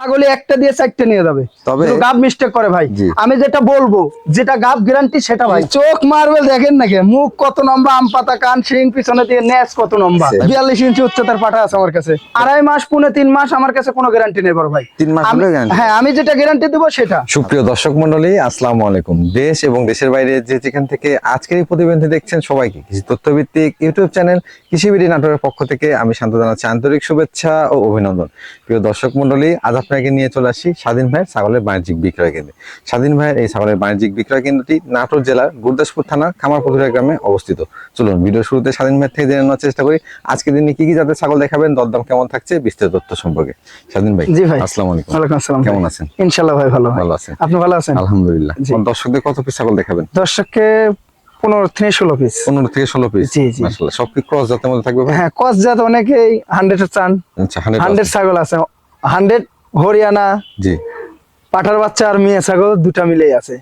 ছাগলে একটা দিয়ে চারটে নিয়ে যাবে। তবে- গাব মিস্টেক করে ভাই। আমি যেটা বলব যেটা গাব গ্যারান্টি সেটা ভাই। চোখ মারবেল দেখেন নাকি মুখ কত লম্বা আম পাতা কান শিং পিছনে দিয়ে নেস কত লম্বা। বিয়াল্লিশ ইঞ্চি উচ্চতার পাঠা আছে আমার কাছে। আড়াই মাস পুনে তিন মাস আমার কাছে কোনো গ্যারান্টি নেই বড় ভাই। তিন মাস? হ্যাঁ আমি যেটা গ্যারান্টি দেবো সেটা। সুপ্রিয় দর্শক মন্ডলী আসসালামু আলাইকুম। দেশ এবং দেশের বাইরে যে যেখান থেকে আজকের এই প্রতিবেদনটি দেখছেন সবাইকে কৃষি তথ্যভিত্তিক ইউটিউব চ্যানেল কৃষিবিডি নাটোরের পক্ষ থেকে আমি শান্ত জানাচ্ছি আন্তরিক শুভেচ্ছা ও অভিনন্দন। প্রিয় দর্শক মন্ডলী আজ আপনাকে নিয়ে চলে আসি স্বাধীন ভাইয়ের ছাগলের বাণিজ্যিক বিক্রয় কেন্দ্রে। স্বাধীন ভাইয়ের এই ছাগলের বাণিজ্যিক বিক্রয় কেন্দ্রটি নাটোর জেলার গুরদাসপুর থানার খামারপুকুরা গ্রামে অবস্থিত। চলুন ভিডিও শুরুতে স্বাধীন ভাইয়ের থেকে জেনে নেওয়ার চেষ্টা করি আজকের দিনে কি কি জাতের ছাগল দেখাবেন দরদাম কেমন থাকছে বিস্তারিত তথ্য সম্পর্কে। স্বাধীন ভাই জি ভাই। আসসালামু আলাইকুম। ওয়ালাইকুম আসসালাম কেমন আছেন? ইনশাল্লাহ ভাই ভালো। ভালো আছেন। আপনি ভালো আছেন? আলহামদুলিল্লাহ। দর্শকদের কত পিস ছাগল দেখাবেন? দর্শককে পনেরো থেকে ষোলো পিস পনেরো থেকে ষোলো পিস জি, জি। মাশাআল্লাহ। সব কি ক্রস জাতের মধ্যে থাকবে হ্যাঁ ক্রস জাত অনেকেই হান্ড্রেড চান। আচ্ছা হান্ড্রেড হান্ড্রেড ছাগল আছে। হান্ড্রেড হরিয়ানা জি। পাঠার বাচ্চা আর মেয়ে ছাগল দুটা মিলেই আছে।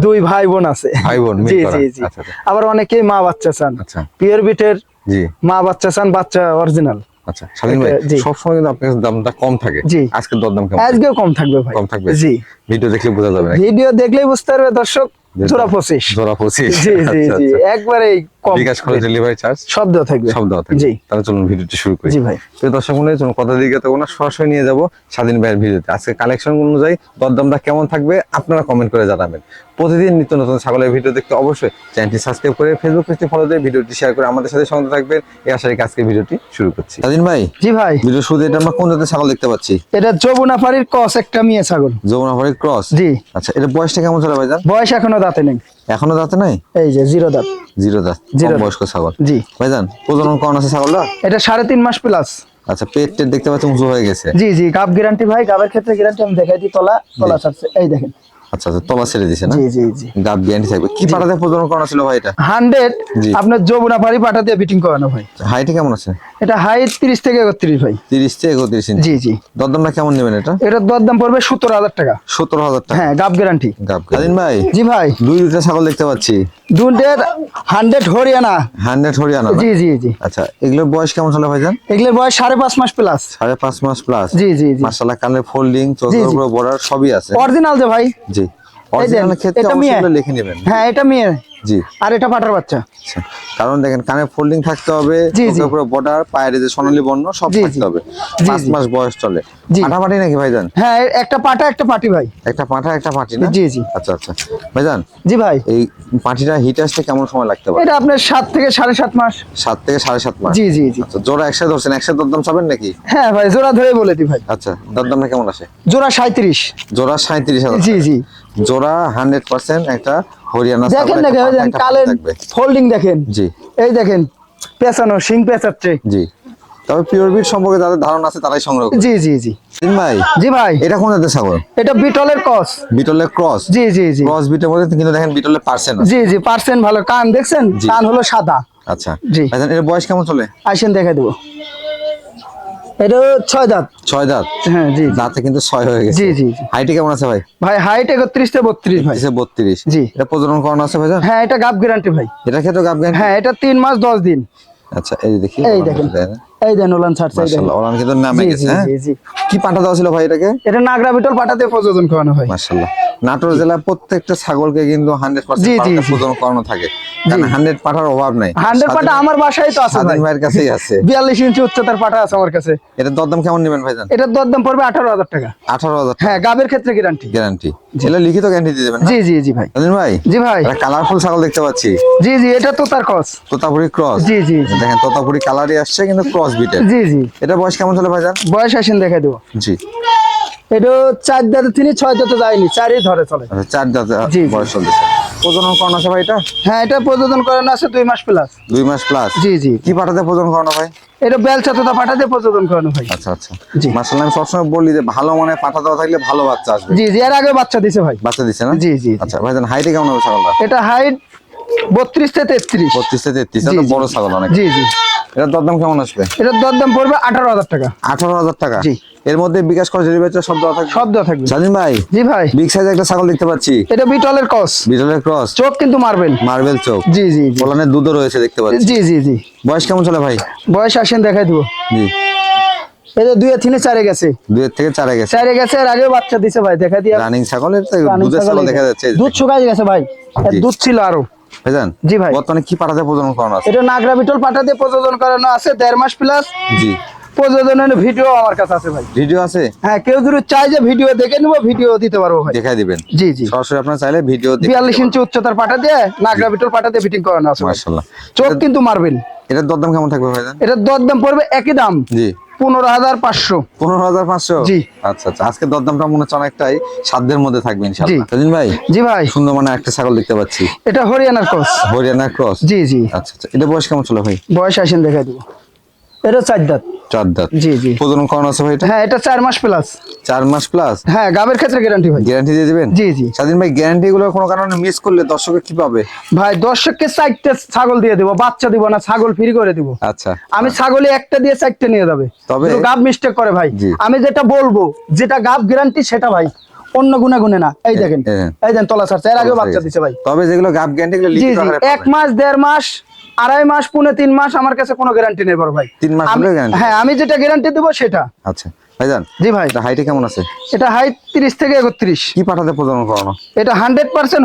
দুই ভাই বোন আছে। ভাই বোন জি জি জি। আচ্ছা, আচ্ছা। আবার অনেকেই মা বাচ্চা চান। আচ্ছা। পিওর বিটের জি। মা বাচ্চা চান বাচ্চা অরিজিনাল। আচ্ছা স্বাধীন ভাই এটা- জি। সবসময় কিন্তু আপনার দামটা কম থাকে। জি। আজকে দরদাম কেমন আজকেও কম থাকবে ভাই। কম থাকবে? জি। ভিডিও দেখলে বোঝা যাবে ভিডিও দেখলেই বুঝতে পারবে দর্শক জোড়া পঁচিশ। জোড়া পঁচিশ। জি জি জি। একবারেই কম বিকাশ করে ডেলিভারি চার্জ শব্দ থাকবে। সব দেওয়া থাকবে। জি। তাহলে চলুন ভিডিওটি শুরু করি। জি ভাই। প্রিয় দর্শক চলুন কথা দিকে তো না সরাসরি নিয়ে যাব স্বাধীন ভাইয়ের ভিডিওতে। আজকে কালেকশন অনুযায়ী দরদামটা কেমন থাকবে আপনারা কমেন্ট করে জানাবেন। প্রতিদিন নিত্য নতুন ছাগলের ভিডিও দেখতে অবশ্যই চ্যানেলটি সাবস্ক্রাইব করে ফেসবুক পেজটি ফলো দিয়ে ভিডিওটি শেয়ার করে আমাদের সাথে সঙ্গে থাকবেন। এই আশা রেখে আজকে ভিডিওটি শুরু করছি। স্বাধীন ভাই জি ভাই। ভিডিও শুরুতে এটা আমরা কোন জাতের ছাগল দেখতে পাচ্ছি? এটা যমুনাপাড়ির কস একটা মেয়ে ছাগল। যমুনাপাড়ির ক্রস? জি। আচ্ছা এটা বয়সটা কেমন চলে ভাইজান? বয়স এখনও দাঁতে নেই। এখনও দাঁতে নাই? এই যে জিরো দাঁত। জিরো দাঁত জিরো বয়স্ক ছাগল। জি। ভাইজান প্রজনন কোন আছে ছাগলটা? এটা সাড়ে তিন মাস প্লাস আচ্ছা পেট দেখতে পাচ্ছি উঁচু হয়ে গেছে। জি জি গাব গ্যারান্টি ভাই গাবের ক্ষেত্রে গ্যারান্টি আমি দেখাই দিই তলা তলা ছাড়ছে। এই দেখেন আচ্ছা আচ্ছা তলা ছেড়ে দিছে না? জি জি জি। গাব গ্যারান্টি থাকবে। কি পাটাতে প্রজনন করানো ছিল ভাই এটা? হান্ড্রেড জি। আপনার যমুনা পাড়ি পাঠা দিয়ে বিটিং করানো ভাই। হাইটে কেমন আছে? এটা হাইট তিরিশ থেকে একত্রিশ ভাই। তিরিশ থেকে একত্রিশ ইঞ্চি জি জি। দরদামটা কেমন নেবেন এটা? এটার দরদাম পড়বে সত্তর হাজার টাকা। সত্তর হাজার টাকা। হ্যাঁ গাব গ্যারান্টি গাব স্বাধীন ভাই জি ভাই। দুই লিটার ছাগল দেখতে পাচ্ছি। দুধের হান্ড্রেড হরিয়ানা। হান্ড্রেড হরিয়ানা জি জি জি। আচ্ছা এগুলোর বয়স কেমন ভাইজান? এগুলোর বয়স সাড়ে পাঁচ মাস প্লাস সাড়ে পাঁচ মাস প্লাস জি জি জি। কানের ফোল্ডিং চোখের। বর্ডার সবই আছে। অরিজিনাল যে ভাই। জি। অরিজিনাল ক্ষেত্রে অবশ্যই লিখে নেবেন। হ্যাঁ এটা মেয়ে। জি। আর এটা পাঠার বাচ্চা। আচ্ছা কারণ দেখেন কানে ফোল্ডিং থাকতে হবে জি, জি। চোখের উপরে বর্ডার পায়ের যে সোনালী বর্ণ সব থাকতে হবে। পাঁচ মাস বয়স চলে। জি। ফাটাফাটি নাকি ভাইজান? হ্যাঁ একটা পাটা একটা পাটি ভাই। একটা পাঠা একটা পাটি না? জি, জি। আচ্ছা আচ্ছা। ভাইজান জি ভাই। এই পাটিটা হিট আসতে কেমন সময় লাগতে পারে? এটা আপনার সাত থেকে সাড়ে সাত মাস। সাত থেকে সাড়ে সাত মাস? জি জি জি। আচ্ছা জোড়া একসাথে ধরছেন একসাথে দরদাম চাবেন নাকি? হ্যাঁ ভাই জোড়া ধরে বলে দি ভাই। আচ্ছা দরদামটা কেমন আসে? জোড়া সাঁত্রিশ জোড়া সাঁত্রিশ জি জি। জোড়া হান্ড্রেড পার্সেন্ট একটা হরিয়ানা দেখেন দেখেন কালের ফোল্ডিং দেখেন। জি। এই দেখেন পেঁচানো শিং পেঁচাচ্ছে। জি। তবে পিওর বিট সম্পর্কে যাদের ধারণা আছে তারাই সংগ্রহ জি জি জি। ভাই? জি ভাই। এটা কোন জাতের ছাগল? এটা বিটলের কস বিটলের ক্রস? জি জি জি। ক্রস বিটের মধ্যে কিন্তু দেখেন বিটলের পার্সেন্ট জি জি পার্সেন্ট ভালো। কান দেখছেন? কান হলো সাদা। আচ্ছা। জি। এর বয়স কেমন চলে? আসেন দেখে দেবো। এটা ছয় দাঁত। ছয় দাঁত? হ্যাঁ জি। জি। দাঁতে কিন্তু ছয় হয়ে গেছে। জি, জি, জি। হাইটে কেমন আছে ভাই? ভাই হাইট একত্রিশ থেকে বত্রিশ ভাই। বত্রিশ। জি। এটা প্রজনন করানো আছে ভাইজান হ্যাঁ এটা গাব গ্যারান্টি ভাই। এটা ক্ষেত্রে হ্যাঁ এটা তিন মাস দশ দিন। আচ্ছা এই দেখি। এই দেখেন। এই দেন ওলান ছাড়ছে এই দেখেন মাশাআল্লাহ কিন্তু নামে গেছে হ্যাঁ। কি পাঠা দেওয়া ছিল ভাই এটাকে? এটা নাগরা বিটল পাটাতে প্রযোজন করানো হয়। মাশাআল্লাহ। নাটোর জেলার প্রত্যেকটা ছাগলকে কিন্তু হান্ড্রেড পার্সেন্ট। করানো থাকে। হান্ড্রেড পাঠার অভাব নাই। হান্ড্রেড পাটা আমার বাসায় তো আছে ভাইয়ের কাছেই আছে। বিয়াল্লিশ ইঞ্চি উচ্চতার পাটা আছে আমার কাছে। এটার দরদাম কেমন নেবেন ভাইজান? এটার দরদাম পড়বে আঠারো হাজার টাকা। আঠারো হাজার হ্যাঁ গাবের ক্ষেত্রে গ্যারান্টি গ্যারান্টি ছেলে লিখিত গ্যারান্টি দিয়ে দেবেন জি জি জি ভাই। ভাই? জি ভাই। কালারফুল ছাগল দেখতে পাচ্ছি। জি জি এটা কস তোতাপুরি ক্রস জি জি। দেখেন তোতাপুরি কালারই আসছে কিন্তু ক্রস বিটের জি জি। এটা বয়স কেমন চলে ভাইজান? বয়স আসেন দেখে দেবো। জি। এটা চার দাঁতে তিনি ছয় দাঁতে যায়নি চারই ধরে চলে। আচ্ছা, চার দাঁত জি, জি। বয়স চলতেছে। প্রজনন করানো আছে ভাই এটা? হ্যাঁ এটা প্রযোজন করানো আছে দুই মাস প্লাস দুই মাস প্লাস জি জি। কি পাঠাতে প্রজনন করানো ভাই? এটা বেলচা পাঠাতে প্রযোজন করানো ভাই। আচ্ছা আচ্ছা। জি। মার্শাল্লাহ আমি সবসময় বলি যে ভালো মানে পাঠা দেওয়া থাকলে ভালো বাচ্চা আসবে। জি জি এর আগে বাচ্চা দিছে ভাই। বাচ্চা দিচ্ছে না? জি, জি। আচ্ছা ভাইজান হাইটে কেমন হবে ছাগলটা? এটা হাইট বত্রিশ থেকে তেত্রিশ। বত্রিশ থেকে তেত্রিশ। বড় ছাগল অনেক। জি জি। এটার দরদাম কেমন আসবে? এটার দরদাম পড়বে আঠারো হাজার টাকা। আঠারো হাজার টাকা? জি। এর মধ্যে বিকাশ করে ডেলিভারি সব দেওয়া থাকবে? সব দেওয়া থাকবে। ভাই? জি ভাই। বিগ সাইজ একটা ছাগল দেখতে পাচ্ছি। এটা বিটলের কস বিটলের ক্রস চোখ কিন্তু মারবেন মার্বেল চোখ? জি জি জি। পোলানের দুধও রয়েছে দেখতে পাচ্ছি। জি জি জি। বয়স কেমন চলে ভাই? বয়স আসেন দেখাই দিব। জি। এই যে দুই চারে গেছে। থেকে চারে গেছে। চারে গেছে আগেও বাচ্চা দিছে ভাই দেখা দিয়ে। রানিং ছাগলের দুধের ছাগল ছাগল দেখা যাচ্ছে। দুধ গেছে ভাই। দুধ ছিল আরও। ভাইজান জি ভাই। বর্তমানে কি প্রজনন করানো আছে? এটা নাগরা বিটল দিয়ে প্রযোজন করানো আছে দেড় মাস প্লাস জি। প্রযোজনের ভিডিও আমার কাছে আছে ভাই। ভিডিও আছে? হ্যাঁ কেউ যদি চাই যে ভিডিও দেখে নিবো ভিডিও দিতে পারব ভাই। দেখাই দিবেন। জি জি। সরাসরি আপনারা চাইলে ভিডিও বিয়াল্লিশ ইঞ্চি উচ্চতার পাঠা দিয়ে নাগরা বিটল পাঠা দিয়ে ফিটিং করানো আছে ভাই। মাশাআল্লাহ। চোখ কিন্তু মারবেন। এটার দরদাম কেমন থাকবে ভাইজান? এটার দরদাম পড়বে একই দাম। জি। পনেরো হাজার পাঁচশো। পনেরো হাজার পাঁচশো? জি। আচ্ছা আচ্ছা। আজকে দরদামটা মনে হচ্ছে অনেকটাই সাধ্যের মধ্যে থাকবে ইনশাআল্লাহ। জি। ভাই জি ভাই। সুন্দর মানে একটা ছাগল দেখতে পাচ্ছি। এটা হরিয়ানার ক্রস। হরিয়ানা ক্রস? জি জি। আচ্ছা আচ্ছা। এটা বয়স কেমন ছিল ভাই? বয়স আসেন দেখাই দিব। এটা চার দাঁত। চার দাঁত। জি জি। প্রজনন করানো আছে ভাই এটা? হ্যাঁ এটা চার মাস প্লাস চার মাস প্লাস হ্যাঁ গাবের ক্ষেত্রে গ্যারান্টি ভাই। গ্যারান্টি দিয়ে দিবেন? জি জি। স্বাধীন ভাই গ্যারান্টি গুলো কোনো কারণে মিস করলে দর্শকের কি পাবে? ভাই দর্শককে চারটে ছাগল দিয়ে দেবো বাচ্চা দিব না ছাগল ফ্রি করে দিব। আচ্ছা। আমি ছাগলে একটা দিয়ে চারটে নিয়ে যাবে। তবে- গাব মিস্টেক করে ভাই আমি যেটা বলব যেটা গাব গ্যারান্টি সেটা ভাই অন্য গুণে গুণে না। এই দেখেন এই দেন তলা ছাড়ছে এর আগেও বাচ্চা দিছে ভাই। তবে যেগুলো গাপ গ্যারান্টি জি জি এক মাস দেড় মাস আড়াই মাস পুনে তিন মাস আমার কাছে কোনো গ্যারান্টি নেই বড় ভাই। তিন মাস হ্যাঁ আমি যেটা গ্যারান্টি দেবো সেটা। আচ্ছা ভাইজান জি ভাই। এটা হাইটে কেমন আছে? এটা হাইট থেকে কি পাঠাতে প্রজনন করানো? এটা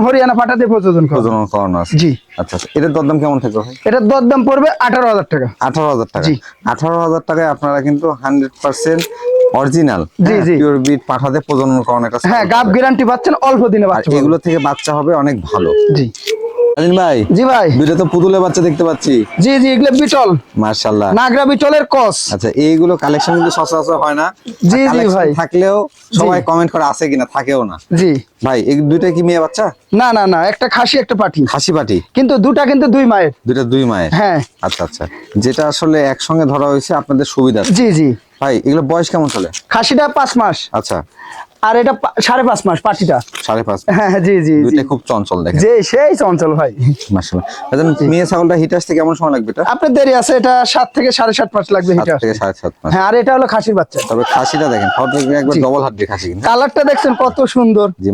হরিয়ানা পাঠাতে প্রযোজন করে প্রজনন করানো আছে। জি। আচ্ছা আচ্ছা এটার দরদাম কেমন থাকবে ভাই? এটার দরদাম পড়বে আঠারো হাজার টাকা। আঠারো হাজার টাকা। জি। আঠারো হাজার টাকায় আপনারা কিন্তু hundred percent original. Pure Beetal পাঠাতে প্রজনন করানো একটা হ্যাঁ গাব গ্যারান্টি পাচ্ছেন অল্প দিনে বাচ্চা এগুলো থেকে বাচ্চা হবে অনেক ভালো। জি। ভাই জি ভাই। দুইটা তো বাচ্চা দেখতে পাচ্ছি। জি জি এগুলো বিটল। মার্শাল্লাহ নাগরা বিটলের কস। আচ্ছা এইগুলো কালেকশন কিন্তু সচরাচর হয় না। জি, জি, ভাই। থাকলেও সবাই কমেন্ট করে আছে কিনা থাকেও না। জি। ভাই এই দুইটা কি মেয়ে বাচ্চা? না না না একটা খাসি একটা খাসি পাটি? কিন্তু দুটা কিন্তু দুই মায়ের। দুইটা দুই মায়ের? হ্যাঁ। আচ্ছা আচ্ছা। যেটা আসলে একসঙ্গে ধরা হয়েছে আপনাদের সুবিধা। জি জি। ভাই এগুলো বয়স কেমন চলে? খাসিটা পাঁচ মাস। আচ্ছা। আর এটা সাড়ে পাঁচ মাস পাটিটা। সাড়ে পাঁচ হ্যাঁ হ্যাঁ, জি জি দুইটা খুব চঞ্চল দেখেন। যে সেই চঞ্চল ভাই। মাশাআল্লাহ। মেয়ে ছাগলটা হিট আসতে কেমন সময় লাগবে এটা? আপনার দেরি আছে এটা সাত থেকে সাড়ে সাত মাস লাগবে হিটে আসতে। সাড়ে সাত মাস। হ্যাঁ আর এটা হলো খাসির বাচ্চা। তবে খাসিটা দেখেন একবার ডবল হাত দিয়ে খাসি কালারটা দেখছেন কত সুন্দর। জি।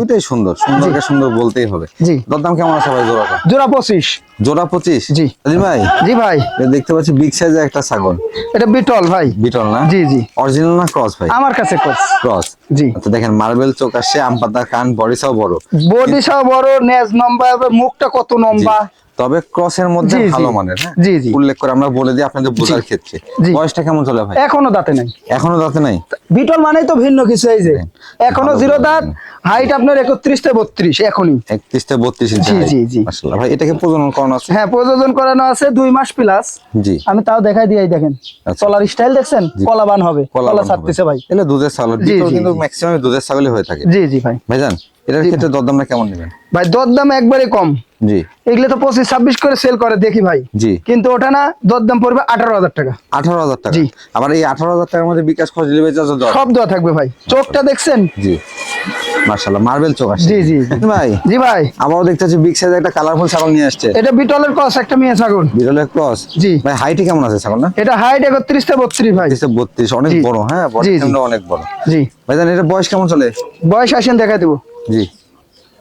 দুইটাই সুন্দর সুন্দরকে সুন্দর বলতেই হবে। জি। দরদাম কেমন আছে ভাই জোড়াটা? জোড়া পঁচিশ। জোড়া পঁচিশ? জি। জি ভাই? জি ভাই। দেখতে পাচ্ছি বিগ সাইজের একটা ছাগল। এটা বিটল ভাই। বিটল না? জি জি। অরিজিনাল না ক্রস ভাই? আমার কাছে কস ক্রস জি। আচ্ছা দেখেন মার্বেল চোখ আসছে আম পাতা কান বড়। বডি সহ বড় নেজ লম্বা মুখটা কত লম্বা। তবে ক্রসের মধ্যে। ভালো মানের হ্যাঁ? জি, জি। উল্লেখ করে আমরা বলে দিই আপনাদের বোঝার ক্ষেত্রে। বয়সটা কেমন চলে ভাই? এখনও দাঁতে নাই। এখনও দাঁতে নাই? বিটল মানেই তো ভিন্ন কিছু এই যে। এখনও জিরো দাঁত হাইট আপনার একত্রিশ থেকে বত্রিশ এখনই। একত্রিশ থেকে বত্রিশ ইঞ্চি জি, জি, জি। মাশাআল্লাহ। ভাই এটাকে প্রজনন করানো আছে? হ্যাঁ প্রজনন করানো আছে দুই মাস প্লাস জি। আমি তাও দেখাই দিই দেখেন। আচ্ছা। তলার স্টাইল দেখছেন। কলাবান হবে। কলা ছাড়তেছে ভাই। এগুলো দুধের ছাগল কিন্তু ম্যাক্সিমাম দুধের ছাগলই হয়ে থাকে। জি জি ভাই। ভাইজান এটার ক্ষেত্রে দরদামটা কেমন নেবেন? ভাই দরদাম একবারে কম। জি। এগুলো তো পঁচিশ ছাব্বিশ করে সেল করে দেখি ভাই। জি। কিন্তু ওটা না দরদাম পড়বে আঠারো হাজার টাকা। আঠারো হাজার টাকা। জি। আবার এই আঠারো হাজার টাকার মধ্যে বিকাশ খরচ ডেলিভারি চার্জ সব দেওয়া থাকবে ভাই। চোখটা দেখছেন? জি। মার্বেল চোখ জি, জি। ভাই জি ভাই। আবারও দেখতে পাচ্ছি বিগ সাইজ একটা কালারফুল ছাগল নিয়ে আসছে। এটা বিটলের একটা মেয়ে ছাগল। ক্রস জি। ভাই হাইটে কেমন আছে ছাগল না? এটা হাইট থেকে ভাই। বত্রিশ অনেক বড় হ্যাঁ বডি অনেক বড়। জি। ভাইজান এটা বয়স কেমন চলে? বয়স আসেন দেখা দেবো। জি।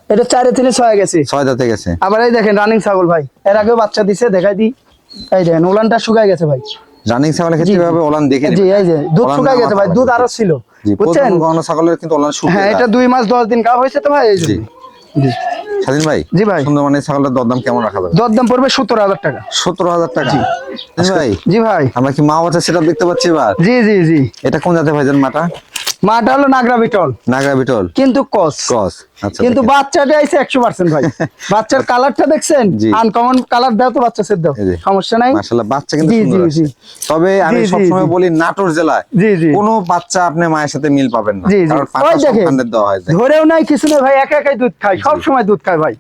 এটা চারে থেকে ছয় গেছে। ছয় দাঁতে গেছে। আবার এই দেখেন রানিং ছাগল ভাই। এর আগেও বাচ্চা দিছে দেখাই দিই। এই দেখেন ওলানটা শুকায় গেছে ভাই। রানিং ছাগলের ক্ষেত্রে জি। এভাবে ওলান দেখে জি এই যে দুধ শুকায় গেছে ভাই দুধ আরও ছিল বুঝছেন? গহনা ছাগলের কিন্তু ওলান শুকিয়ে হ্যাঁ এটা দুই মাস দশ দিন গা হয়েছে তো ভাই এই জি। জি। স্বাধীন ভাই জি ভাই। সুন্দর মানে ছাগলের দরদাম কেমন রাখা যাবে? দরদাম পড়বে সত্তর হাজার টাকা। সতেরো হাজার টাকা? স্বাধীন ভাই জি ভাই। আমরা কি মা বাচ্চা সেটা দেখতে পাচ্ছি এবার? জি জি জি। এটা কোন জাতে ভাইজান মাটা? মাটা হলো নাগরা বিটল। নাগরা বিটল। কিন্তু কস। আচ্ছা কিন্তু দেখেন। বাচ্চাটা আইছে একশো পার্সেন্ট ভাই। বাচ্চার কালারটা দেখছেন? আনকমন কালার দাও তো বাচ্চা সেদ্ধ। সমস্যা নাই? মাশাআল্লাহ বাচ্চা কিন্তু তবে আমি সবসময় বলি নাটোর জেলায় কোনো বাচ্চা আপনি মায়ের সাথে মিল পাবেন না। কারণ দেখেন ধরেও নাই কিছু নেই ভাই একা একাই দুধ খায় সব সময় দুধ খায় ভাই।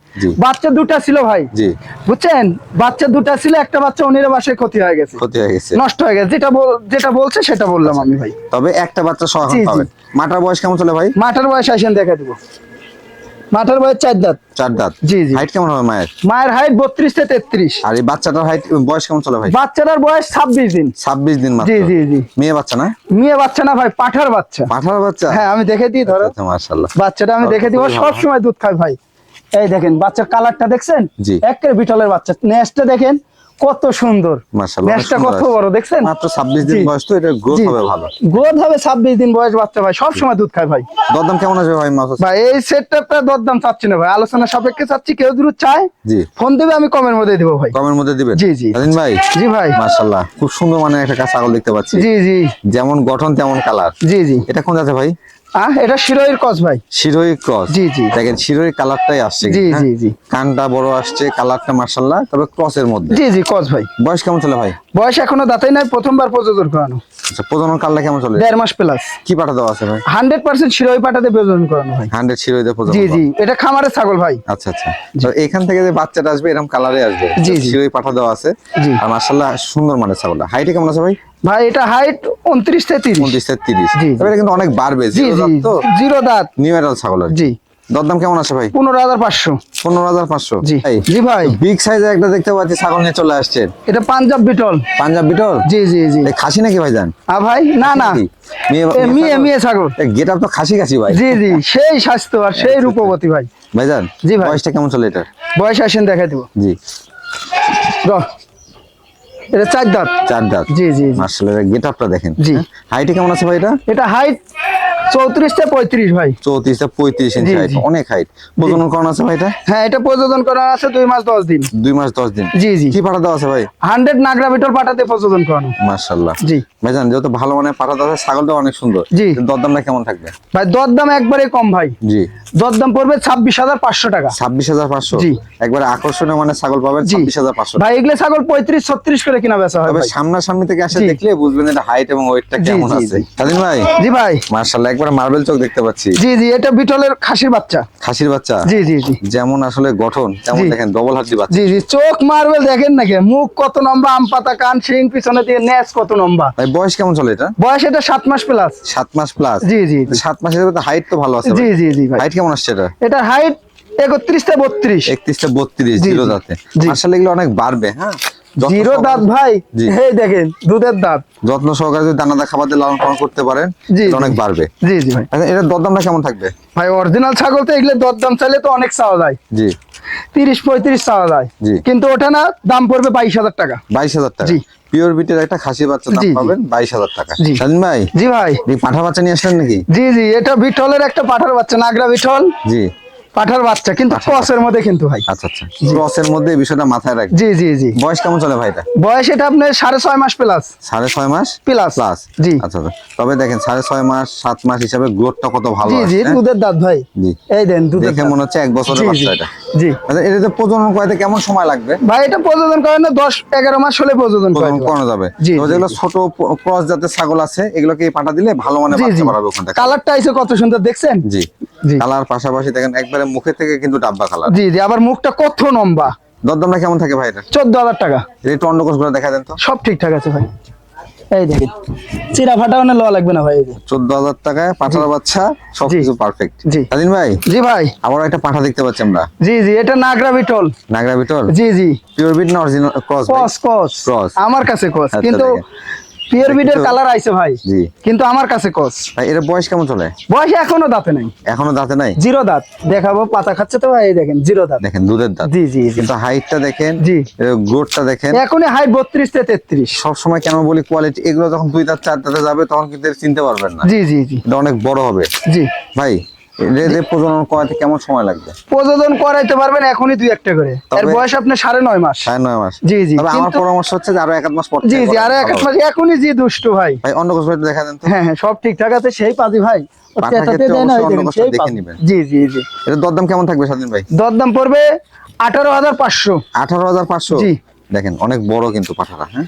বাচ্চা দুটা ছিল ভাই। জি। বুঝছেন? বাচ্চা দুটা ছিল একটা বাচ্চা অনির বাসায় ক্ষতি হয়ে গেছে। ক্ষতি হয়ে গেছে। নষ্ট হয়ে গেছে। যেটা যেটা বলছে সেটা বললাম আমি ভাই। তবে একটা বাচ্চা সহ। পাবেন। মাটার বয়স কেমন চলে ভাই? মাটার বয়স আসেন দেখা দিব। মাঠার বয়স চার দাঁত। চার দাঁত। জি, জি। হাইট কেমন হবে মায়ের? মায়ের হাইট বত্রিশ থেকে তেত্রিশ। আর এই বাচ্চাটার হাইট বয়স কেমন চলে ভাই? বাচ্চাটার বয়স ছাব্বিশ দিন। ছাব্বিশ দিন জি জি জি। মেয়ে বাচ্চা না? মেয়ে বাচ্চা না ভাই পাঠার বাচ্চা। পাঠার বাচ্চা? হ্যাঁ আমি দেখে দিই ধরো। আচ্ছা বাচ্চাটা আমি দেখে দিব সবসময় সব সময় দুধ খায় ভাই। এই দেখেন বাচ্চার কালারটা দেখছেন? জি। একের বিটলের বাচ্চা। নেক্সটটা দেখেন কত সুন্দর। কত বড় দেখছেন? মাত্র ছাব্বিশ দিন জি। বয়স তো এটা গ্রোথ হবে ভালো। গ্রোথ হবে ছাব্বিশ দিন বয়স বাচ্চা ভাই সব সময় দুধ খায় ভাই। দরদাম কেমন আসবে ভাই মাছ ভাই এই সেটটা দরদাম চাচ্ছি না ভাই আলোচনা সাপেক্ষে চাচ্ছি কেউ দূর চায় জি। ফোন দেবে আমি কমের মধ্যে দিব ভাই। কমের মধ্যে দিবেন? জি, জি। স্বাধীন ভাই জি ভাই। মাশাআল্লাহ খুব সুন্দর মানে একটা ছাগল দেখতে পাচ্ছি। জি জি। যেমন গঠন তেমন কালার। জি জি। এটা কোন আছে ভাই? আহ এটা শিরোইর কস ভাই। ক্রস জি, জি। দেখেন কালারটাই আসছে জি, হ্যাঁ? জি, জি। কানটা বড় আসছে কালারটা তবে ক্রসের মধ্যে। জি জি ভাই। বয়স কেমন চলে ভাই? বয়স এখনও দাঁতাই নাই প্রথমবার প্রযোজন করানো। আচ্ছা প্রজনন কালটা কেমন চলে? দেড় মাস প্লাস কি পাঠা দেওয়া আছে ভাই? হান্ড্রেড পার্সেন্ট শিরোই পাঠাতে প্রযোজন করানো প্রজনন জি জি। এটা খামারের ছাগল ভাই। আচ্ছা আচ্ছা। তো এখান থেকে যে বাচ্চাটা আসবে এরকম কালারে আসবে। জি, দেওয়া আছে। আর সুন্দর মানে ছাগলটা। হাইটে কেমন আছে ভাই? ভাই এটা হাইট উনত্রিশ থেকে তিরিশ। উনত্রিশ থেকে তিরিশ। জি, জি। তবে এটা কিন্তু অনেক বাড়বে জিরো দাঁত তো। জিরো দাঁত। নিউ এডাল ছাগল জি। দরদাম কেমন আছে ভাই? পনেরো হাজার পাঁচশো। পনেরো হাজার পাঁচশো? জি। জি ভাই। বিগ সাইজের একটা দেখতে পাচ্ছি ছাগল নিয়ে চলে আসছেন এটা পাঞ্জাব বিটল। পাঞ্জাব বিটল? জি জি জি। এই খাসি নাকি ভাই জান? আ ভাই না না। মিয়ে মিয়ে ছাগল। গেট আপ তো খাসি খাসি ভাই। জি জি। সেই স্বাস্থ্য আর সেই রূপবতী ভাই। ভাই ভাইজান জি ভাই। বয়সটা কেমন চলে এটা বয়স আসেন দেখাই দিব। জি। র এটা চার দাঁত। চার দাঁত। জি জি মাসলের গেটআপটা গেট আপটা দেখেন জি। হাইট কেমন আছে ভাই এটা? এটা হাইট চৌত্রিশ পঁয়ত্রিশ ভাই। চৌত্রিশ পঁয়ত্রিশ ইঞ্চি জি, হাইট জি। অনেক হাইট প্রজনন করানো আছে ভাই এটা? হ্যাঁ এটা প্রযোজন করা আছে দুই মাস দশ দিন। দুই মাস দশ দিন। জি জি। কি পাঠা আছে ভাই? হান্ড্রেড নাগরা বিটল পাঠাতে প্রযোজন করানো। মার্শাল্লাহ জি। ভাইজান যেহেতু ভালো মানে পাঠা আছে ছাগলটা অনেক সুন্দর। জি। দরদামটা কেমন থাকবে? ভাই দর দাম একবারে কম ভাই। জি। দর দাম পড়বে ছাব্বিশ হাজার পাঁচশো টাকা। ছাব্বিশ হাজার পাঁচশো? জি। একবারে আকর্ষণীয় মানে ছাগল পাবেন। ছাব্বিশ হাজার পাঁচশো ভাই এগুলো ছাগল পঁয়ত্রিশ ছত্রিশ করে কিনা বেচা ভাই। সামনাসামনি থেকে আসে দেখলে বুঝবেন এটা হাইট এবং ওয়েটটা কেমন আছে। স্বাধীন ভাই? জি ভাই। মার্শাল্লাহ একবার মার্বেল চোখ দেখতে পাচ্ছি। জি জি এটা বিটলের খাসির বাচ্চা। খাসির বাচ্চা? জি জি জি। যেমন আসলে গঠন তেমন দেখেন ডবল হাড্ডি বাচ্চা। জি জি চোখ মারবেল দেখেন নাকি মুখ কত লম্বা আম পাতা কান শিং পিছনে দিয়ে নেস কত লম্বা। ভাই বয়স কেমন চলে এটা? বয়স এটা সাত মাস প্লাস সাত মাস প্লাস জি জি জি। সাত মাসের হাইট তো ভালো আছে জি জি জি ভাই। হাইট কেমন আসছে এটা? এটা হাইট একত্রিশ থেকে বত্রিশ। একত্রিশটা বত্রিশ জি, জিরো জি। দাঁতে। আসলে এগুলো অনেক বাড়বে হ্যাঁ? জিরো দাঁত ভাই এই দেখেন দুধের দাঁত। যত্ন সহকারে যদি দানাদার খাবার দিয়ে লালন পালন করতে পারেন। অনেক বাড়বে। জি জি ভাই। আচ্ছা এটার দরদামটা কেমন থাকবে? ভাই অরিজিনাল ছাগল তো এগুলো দরদাম চাইলে তো অনেক চাওয়া যায়। জি। তিরিশ পঁয়ত্রিশ চাওয়া যায়। জি। কিন্তু ওটা না দাম পড়বে বাইশ হাজার টাকা। বাইশ হাজার টাকা। জি। পিওর বিটের একটা খাসি বাচ্চা দাম। পাবেন বাইশ হাজার টাকা। ভাই জি ভাই। পাঠা বাচ্চা নিয়ে আসলেন নাকি? জি জি এটা বিঠলের একটা পাঠার বাচ্চা নাগরা বিঠল জি। পাঠার বাচ্চা কিন্তু পাঠার কসের মধ্যে কিন্তু ভাই। আচ্ছা আচ্ছা। ক্রসের মধ্যে বিষয়টা মাথায় রাখবেন। জি জি জি। বয়স কেমন চলে ভাই এটা? বয়স এটা আপনার সাড়ে ছয় মাস প্লাস সাড়ে ছয় মাস? প্লাস প্লাস জি। আচ্ছা আচ্ছা। তবে দেখেন সাড়ে ছয় মাস সাত মাস হিসাবে গ্রোথটা কত ভালো জি জি হ্যাঁ? দুধের দাঁত ভাই। জি। এই দেন দুধের দেখে মনে হচ্ছে এক বছরের বাচ্চা এটা। জি। আচ্ছা এটাতে প্রজনন করাতে কেমন সময় লাগবে? ভাই এটা প্রযোজন করেন না দশ এগারো মাস হলে প্রযোজন করে প্রজনন করানো যাবে। যেগুলো ছোট ক্রস জাতের ছাগল আছে এগুলোকে পাঠা দিলে ভালো মানে বাচ্চা বাড়াবে ওখান কালারটা আইসে কত সুন্দর দেখছেন? জি। জি। কালার পাশাপাশি দেখেন একবারে মুখে থেকে কিন্তু ডাব্বা কালার। জি জি আবার মুখটা কত লম্বা? দরদামটা কেমন থাকে ভাই এটা? চোদ্দ হাজার টাকা একটু অন্ডকোষগুলো দেখা দেন তো। সব ঠিকঠাক আছে ভাই। এই দেখেন চিরা ফাটা মানে লওয়া লাগবে না ভাই এই যে। চোদ্দ হাজার টাকায় পাঠার বাচ্চা সবকিছু পারফেক্ট জি। স্বাধীন ভাই? জি ভাই। আবার একটা পাঠা দেখতে পাচ্ছি আমরা। জি জি এটা নাগরা বিটল। নাগরা বিটল? জি জি। পিওর বিট না অরিজিনাল ক্রস কস কস আমার কাছে কস আচ্ছা, কিন্তু। পিওর বিডের কালার আইছে ভাই। জি। কিন্তু আমার কাছে কস ভাই এর বয়স কেমন চলে? বয়স এখনও দাঁতে নাই। এখনও দাঁতে নাই? জিরো দাঁত। দেখাবো পাতা খাচ্ছে তো ভাই দেখেন জিরো দাঁত। দেখেন দুধের দাঁত। জি জি কিন্তু হাইটটা দেখেন জি। গ্রোথটা দেখেন। এখনই হাইট বত্রিশ থেকে তেত্রিশ। সব সময় কেন বলি কোয়ালিটি এগুলো যখন দুই দাঁত চার দাঁতে যাবে তখন কিন্তু চিনতে পারবেন না। জি জি জি। এটা অনেক বড় হবে। জি। ভাই প্রজনন করাতে কেমন সময় লাগবে? প্রযোজন করাইতে পারবেন এখনই দুই একটা করে। এর বয়স আপনার সাড়ে নয় মাস। সাড়ে নয় মাস। জি, জি, আমার পরামর্শ হচ্ছে আরও এক মাস পর জি জি করা এক মাস। এখনই জি দুষ্টু ভাই। ভাই অন্য কোষ দেখা দেন হ্যাঁ হ্যাঁ সব ঠিকঠাক আছে সেই পাজি ভাই। জি জি জি। দরদাম কেমন থাকবে স্বাধীন ভাই? দরদাম পড়বে আঠারো হাজার পাঁচশো। আঠারো হাজার পাঁচশো? জি। দেখেন অনেক বড় কিন্তু পাঠাটা হ্যাঁ?